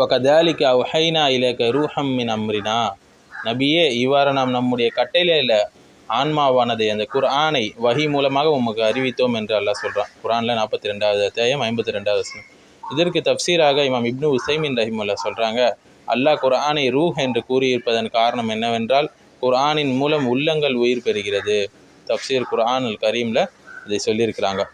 வகதாலிக்க ஒஹைனா இலக்க ரூஹம் மின் அம்ரினா நபியே இவ்வாறு நாம் நம்முடைய கட்டையில ஆன்மாவானது அந்த குர்ஆனை வஹி மூலமாக உமக்கு அறிவித்தோம் என்று அல்லாஹ் சொல்கிறான் குர்ஆனில் நாற்பத்தி ரெண்டாவது அத்தியாயம் ஐம்பத்தி ரெண்டாவது வசனம். இதற்கு தப்சீராக இமாம் இப்னு உசைமின் ரஹிமுல்லா சொல்கிறாங்க அல்லாஹ் குர்ஆனை ரூஹ் என்று கூறியிருப்பதன் காரணம் என்னவென்றால் குர்ஆனின் மூலம் உள்ளங்கள் உயிர் பெறுகிறது. தப்சீர் குர்ஆன் அல் கரீமில் இதை சொல்லியிருக்கிறாங்க.